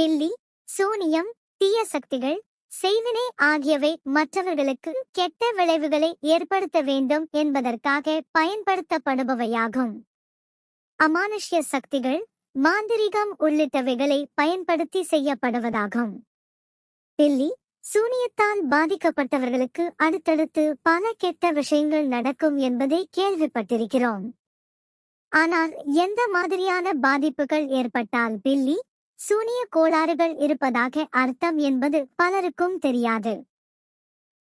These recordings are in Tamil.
பில்லி சூனியம் தீய சக்திகள் செய்வினை ஆகியவை மற்றவர்களுக்கு கெட்ட விளைவுகளை ஏற்படுத்த வேண்டும் என்பதற்காக பயன்படுத்தப்படுபவையாகும். அமானுஷ்ய சக்திகள் மாந்திரிகம் உள்ளிட்டவைகளை பயன்படுத்தி செய்யப்படுவதாகும். பில்லி சூனியத்தால் பாதிக்கப்பட்டவர்களுக்கு அடுத்தடுத்து பல கெட்ட விஷயங்கள் நடக்கும் என்பதை கேள்விப்பட்டிருக்கிறோம். ஆனால் எந்த மாதிரியான பாதிப்புகள் ஏற்பட்டால் பில்லி சூனிய கோளாறுகள் இருப்பதாக அர்த்தம் என்பது பலருக்கும் தெரியாது.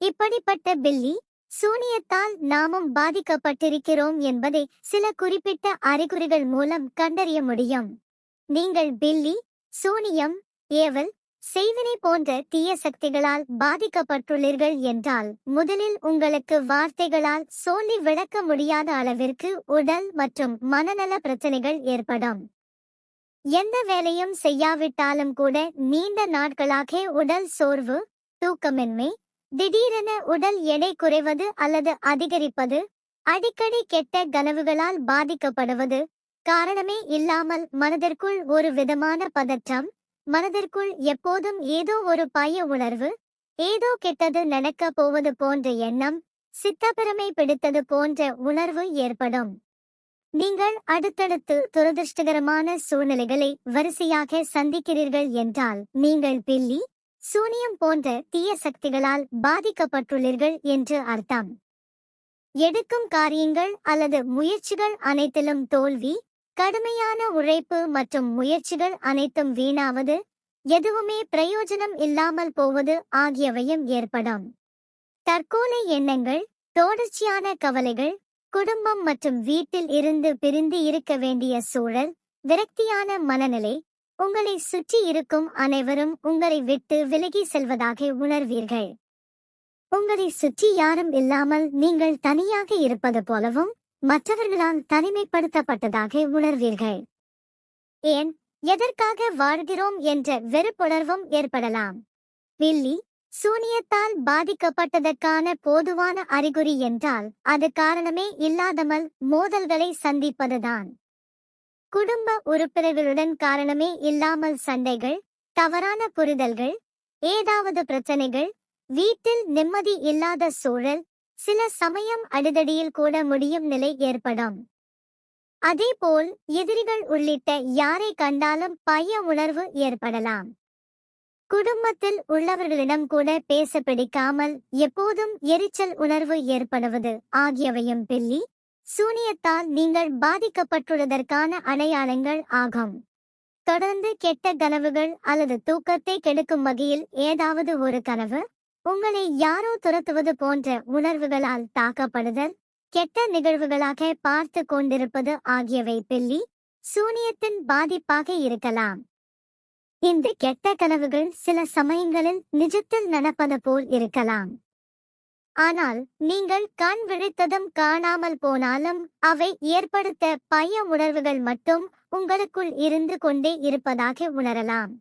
இப்படிப்பட்ட பில்லி சூனியத்தால் நாமும் பாதிக்கப்பட்டிருக்கிறோம் என்பதை சில குறிப்பிட்ட அறிகுறிகள் மூலம் கண்டறிய முடியும். நீங்கள் பில்லி சூனியம் ஏவல் செய்வினை போன்ற தீய சக்திகளால் பாதிக்கப்பட்டுள்ளீர்கள் என்றால் முதலில் உங்களுக்கு வார்த்தைகளால் சொல்லி விளக்க முடியாத அளவிற்கு உடல் மற்றும் மனநல பிரச்சனைகள் ஏற்படும். எந்த வேலையும் செய்யாவிட்டாலும் கூட நீண்ட நாட்களாக உடல் சோர்வு தூக்கமின்மை திடீரென உடல் எடை குறைவது அல்லது அதிகரிப்பது அடிக்கடி கெட்ட கனவுகளால் பாதிக்கப்படுவது காரணமே இல்லாமல் மனதிற்குள் ஒரு விதமான பதற்றம் மனதிற்குள் எப்போதும் ஏதோ ஒரு பய உணர்வு ஏதோ கெட்டது நடக்கப் போவது போன்ற எண்ணம் சித்தப்பிரமை பிடித்தது போன்ற உணர்வு ஏற்படும். நீங்கள் அடுத்தடுத்து துரதிருஷ்டகரமான சூழ்நிலைகளை வரிசையாக சந்திக்கிறீர்கள் என்றால் நீங்கள் பில்லி சூனியம் போன்ற தீய சக்திகளால் பாதிக்கப்பட்டுள்ளீர்கள் என்று அர்த்தம். எடுக்கும் காரியங்கள் அல்லது முயற்சிகள் அனைத்திலும் தோல்வி கடுமையான உழைப்பு மற்றும் முயற்சிகள் அனைத்தும் வீணாவது எதுவுமே பிரயோஜனம் இல்லாமல் போவது ஆகியவையும் ஏற்படும். தற்கொலை எண்ணங்கள் தொடர்ச்சியான கவலைகள் குடும்பம் மற்றும் வீட்டில் இருந்து பிரிந்து இருக்க வேண்டிய சூழல் விரக்தியான மனநிலை உங்களை சுற்றி இருக்கும் அனைவரும் உங்களை விட்டு விலகி செல்வதாக உணர்வீர்கள். உங்களை சுற்றி யாரும் இல்லாமல் நீங்கள் தனியாக இருப்பது போலவும் மற்றவர்களால் தனிமைப்படுத்தப்பட்டதாக உணர்வீர்கள். ஏன்? எதற்காக வாழ்கிறோம் என்ற வெறுப்புணர்வும் ஏற்படலாம். வில்லி சூனியத்தால் பாதிக்கப்பட்டதற்கான போதுவான அறிகுறி என்றால் அது காரணமே இல்லாதமல் மோதல்களை சந்திப்பதுதான். குடும்ப உறுப்பினர்களுடன் காரணமே இல்லாமல் சண்டைகள் தவறான புரிதல்கள் ஏதாவது பிரச்சனைகள் வீட்டில் நிம்மதி இல்லாத சூழல் சில சமயம் அடிதடியில் கூட முடியும் நிலை ஏற்படும். அதேபோல் எதிரிகள் உள்ளிட்ட யாரை கண்டாலும் பய உணர்வு ஏற்படலாம். குடும்பத்தில் உள்ளவர்களிடம் கூட பேச பிடிக்காமல் எப்போதும் எரிச்சல் உணர்வு ஏற்படுவது ஆகியவையும் பில்லி சூனியத்தால் நீங்கள் பாதிக்கப்பட்டுள்ளதற்கான அடையாளங்கள் ஆகும். தொடர்ந்து கெட்ட கனவுகள் அல்லது தூக்கத்தை கெடுக்கும் வகையில் ஏதாவது ஒரு கனவு உங்களை யாரோ துரத்துவது போன்ற உணர்வுகளால் தாக்கப்படுதல் கெட்ட நிகழ்வுகளாக பார்த்து கொண்டிருப்பது ஆகியவை பில்லி சூனியத்தின் பாதிப்பாக இருக்கலாம். இந்த கெட்ட கனவுகள் சில சமயங்களில் நிஜத்தில் நடப்பது போல் இருக்கலாம். ஆனால் நீங்கள் கண் விழித்ததும் காணாமல் போனாலும் அவை ஏற்படுத்த பய உணர்வுகள் மட்டும் உங்களுக்குள் இருந்து கொண்டே இருப்பதாக உணரலாம்.